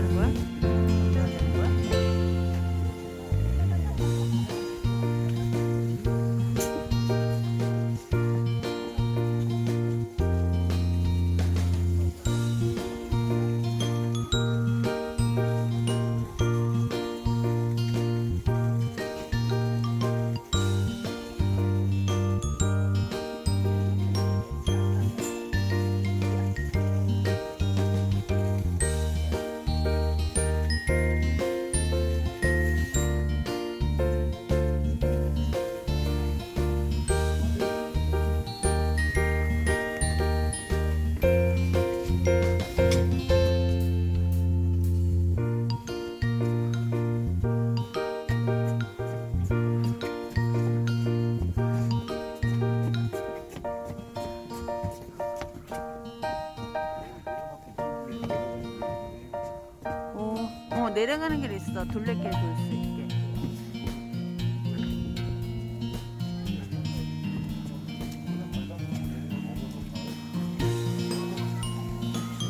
What? 내려가는 길 있어. 둘레길 돌수 있게.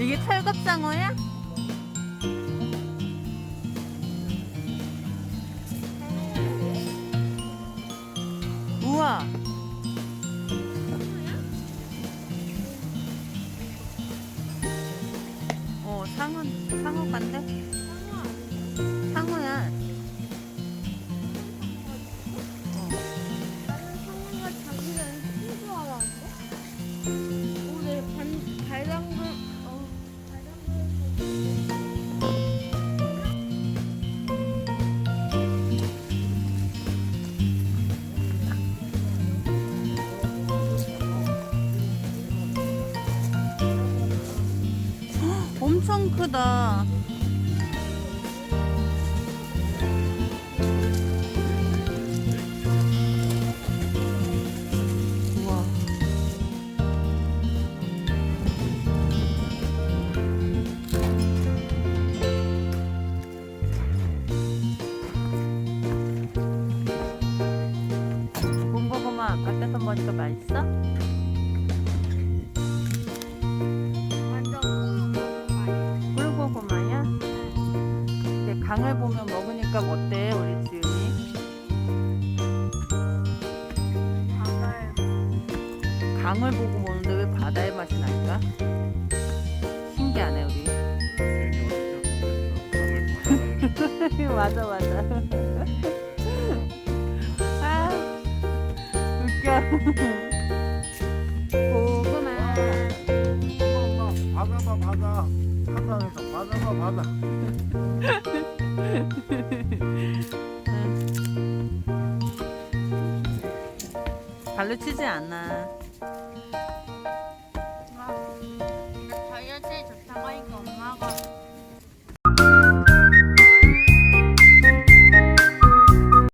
이게 철갑상어야? 우와. 어, 상어, 상어 간데? 엄청 크다. 우와. 군고구마 밖에서 먹으니까 맛있어? 강을 보면 먹으니까 어때 우리 지은이? 바다에 강을 보고 먹는데 왜 바다의 맛이 날까? 신기하네 우리. 맞아 맞아. 아 웃겨. 고구마. 바다봐 바다. 바다에서 바다봐 바다 발로 치지 않아